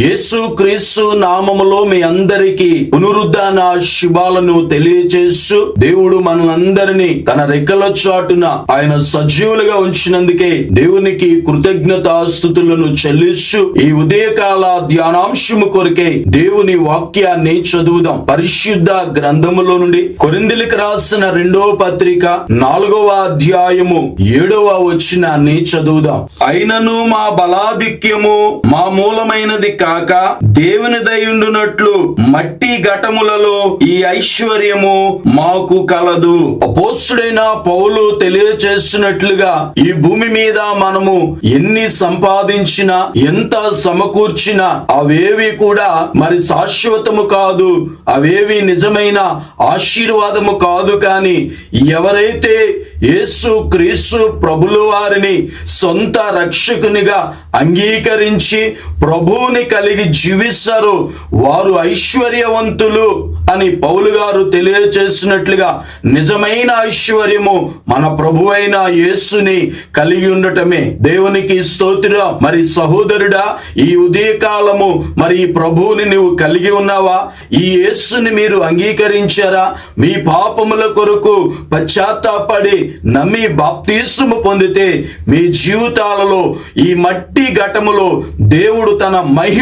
యేసు క్రీస్తు నామములో మీ అందరికి పునరుద్ధాన శుభాలను తెలియచేస్తూ దేవుడు మనందరినీ తన రెక్కల చాటున ఆయన సజీవులుగా ఉంచినందుకే దేవునికి కృతజ్ఞతాస్థుతులను చెల్లిస్తూ ఈ ఉదయకాల ధ్యానాంశము కొరకే దేవుని వాక్యాన్ని చదువుదాం. పరిశుద్ధ గ్రంథములో నుండి కొరిందిలికి రాసిన రెండవ పత్రిక నాలుగవ అధ్యాయము ఏడవ వచనాన్ని చదువుదాం. అయినను మా బలాధిక్యము మా మూలమైనది కాక దేవుని దయుండునట్లు మట్టి ఘటములలో ఈ ఐశ్వర్యము మాకు కలదు. అపోస్తుడైన పౌలు తెలియచేస్తున్నట్లుగా ఈ భూమి మీద మనము ఎన్ని సంపాదించినా ఎంత సమకూర్చినా అవేవి కూడా మరి శాశ్వతము కాదు అవేవి నిజమైన ఆశీర్వాదము కాదు కానీ ఎవరైతే యేసు క్రీస్తు ప్రభులు వారిని సొంత రక్షకునిగా అంగీకరించి ప్రభువుని కలిగి జీవిస్తారు. వారు ఐశ్వర్యవంతులు అని పౌలు గారు తెలియచేసినట్లుగా నిజమైన ఐశ్వర్యము మన ప్రభువైన యేసుని కలిగి ఉండటమే. దేవునికి స్తోత్ర మరి సహోదరుడా ఈ ఉదయకాలము మరి ప్రభువుని నువ్వు కలిగి ఉన్నావా? ఈ యేసుని మీరు అంగీకరించారా? మీ పాపముల కొరకు పశ్చాత్తాపడి నమ్మి బాప్తీసుము పొందితే మీ జీవితాలలో ఈ మట్టి ఘటములో దేవుడు తన మహిమ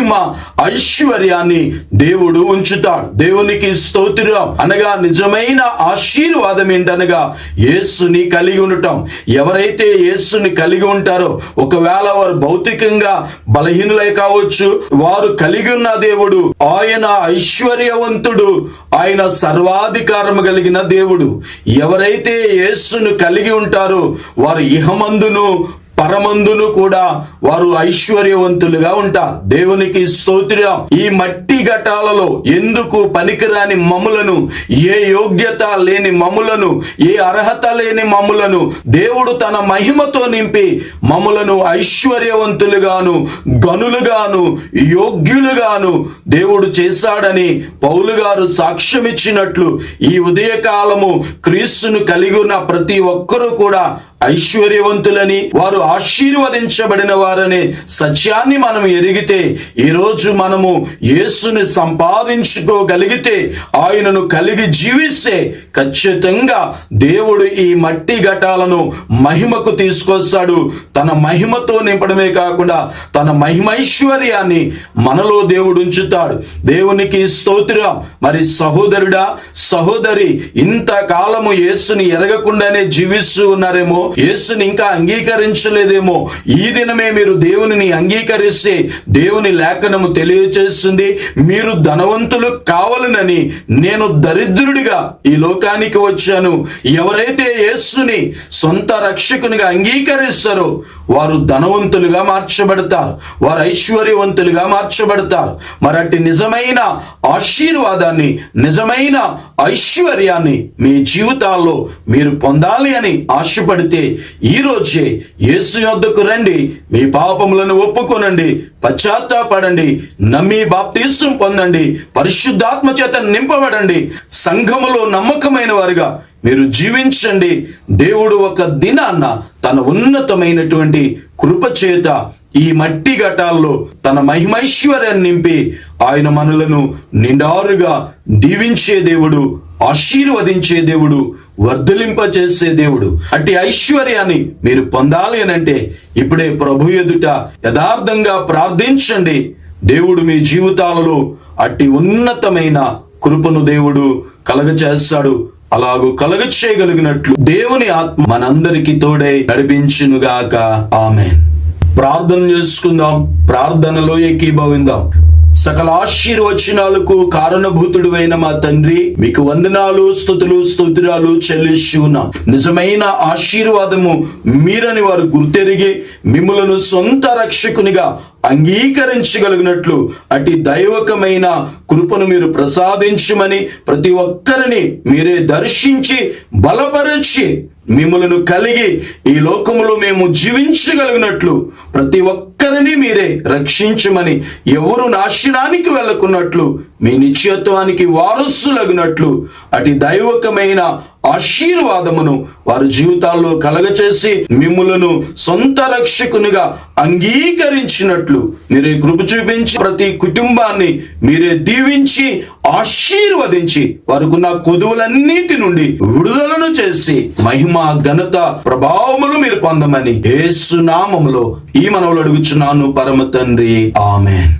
ఐశ్వర్యాన్ని దేవుడు ఉంచుతాడు. దేవునికి స్తోత్రం. అనగా నిజమైన ఆశీర్వాదం ఏంటనగా యేసుని కలిగి ఉండటం. ఎవరైతే యేసుని కలిగి ఉంటారో ఒకవేళ వారు భౌతికంగా బలహీనులై కావచ్చు వారు కలిగి ఉన్న దేవుడు ఆయన ఐశ్వర్యవంతుడు ఆయన సర్వాధికారము కలిగిన దేవుడు. ఎవరైతే యేసును కలిగి ఉంటారో వారు ఇహమందును పరమందును కూడా వారు ఐశ్వర్యవంతులుగా ఉంటారు. దేవునికి స్తోత్రం. ఈ మట్టి ఘటాలలో ఎందుకు పనికిరాని మమ్ములను ఏ యోగ్యత లేని మమ్ములను ఏ అర్హత లేని మమ్ములను దేవుడు తన మహిమతో నింపి మమ్ములను ఐశ్వర్యవంతులుగాను గనులుగాను యోగ్యులుగాను దేవుడు చేశాడని పౌలు గారు సాక్ష్యమిచ్చినట్లు ఈ ఉదయకాలము క్రీస్తును కలిగి ఉన్న ప్రతి ఒక్కరూ కూడా ఐశ్వర్యవంతులని వారు ఆశీర్వదించబడిన వారనే సత్యాన్ని మనం ఎరిగితే ఈరోజు మనము యేసుని సంపాదించుకోగలిగితే ఆయనను కలిగి జీవిస్తే ఖచ్చితంగా దేవుడు ఈ మట్టి ఘటాలను మహిమకు తీసుకొస్తాడు. తన మహిమతో నింపడమే కాకుండా తన మహిమైశ్వర్యాన్ని మనలో దేవుడు ఉంచుతాడు దేవునికి స్తోత్రం. మరి సహోదరుడా సహోదరి ఇంతకాలము యేసుని ఎరగకుండానే జీవిస్తూ ఉన్నారేమో? యేసుని ఇంకా అంగీకరించలేదేమో. ఈ దినమే మీరు దేవునిని అంగీకరిస్తే దేవుని లేఖనము తెలియచేస్తుంది. మీరు ధనవంతులు కావాలనని నేను దరిద్రుడిగా ఈ లోకానికి వచ్చాను. ఎవరైతే యేసుని సొంత రక్షకునిగా అంగీకరిస్తారో వారు ధనవంతులుగా మార్చబడతారు. వారు ఐశ్వర్యవంతులుగా మార్చబడతారు. మరటి నిజమైన ఆశీర్వాదాన్ని నిజమైన ఐశ్వర్యాన్ని మీ జీవితాల్లో మీరు పొందాలి అని ఆశపడితే ఈ రోజే యేసు యొద్దకు రండి. మీ పాపములను ఒప్పుకోనండి. పశ్చాత్తాపడండి నమ్మి బాప్తీసం పొందండి పరిశుద్ధాత్మ చేత నింపబడండి సంఘములో నమ్మకమైన వారుగా మీరు జీవించండి. దేవుడు ఒక దినాన్న తన ఉన్నతమైనటువంటి కృపచేత ఈ మట్టి ఘటాల్లో తన మహిమైశ్వర్యాన్ని నింపి ఆయన మనలను నిండారుగా దీవించే దేవుడు ఆశీర్వదించే దేవుడు వర్ధలింపచేసే దేవుడు. అట్టి ఐశ్వర్యాన్ని మీరు పొందాలి అని అంటే ఇప్పుడే ప్రభు ఎదుట యథార్థంగా ప్రార్థించండి. దేవుడు మీ జీవితాలలో అట్టి ఉన్నతమైన కృపను దేవుడు కలగచేస్తాడు. అలాగూ కలగ చేయగలిగినట్లు దేవుని ఆత్మ మనందరికి తోడై నడిపించునుగాక. ఆమెన్. ప్రార్థన చేసుకుందాం. ప్రార్థనలో ఏకీభవిందాం. సకల ఆశీర్వచనాలకు కారణభూతుడు అయిన మా తండ్రి మీకు వందనాలు స్థుతులు స్తోత్రాలు చెల్లిస్తున్నా నిజమైన ఆశీర్వాదము మీరని వారు గుర్తెరిగి మిమ్మలను సొంత రక్షకునిగా అంగీకరించగలిగినట్లు అటు దైవకమైన కృపను మీరు ప్రసాదించమని ప్రతి ఒక్కరిని మీరే దర్శించి బలపరిచి మిమ్మలను కలిగి ఈ లోకములో మేము జీవించగలిగినట్లు ప్రతి ఒక్కరిని మీరే రక్షించమని ఎవరు నాశనానికి వెళ్ళకున్నట్లు మీ నిత్యత్వానికి వారసులగినట్లు అటు దైవకమైన ఆశీర్వాదమును వారి జీవితాల్లో కలగచేసి మిమ్ములను సొంత రక్షకునిగా అంగీకరించినట్లు మీరే కృప చూపించి ప్రతి కుటుంబాన్ని మీరే దీవించి ఆశీర్వదించి వారికున్న కొదువులన్నిటి నుండి విడుదలను చేసి మహిమ ఘనత ప్రభావములు మీరు పొందమని ఏసునామములో ఈ మనవులు అడుగుచున్నాను పరమ తండ్రి. ఆమెన్.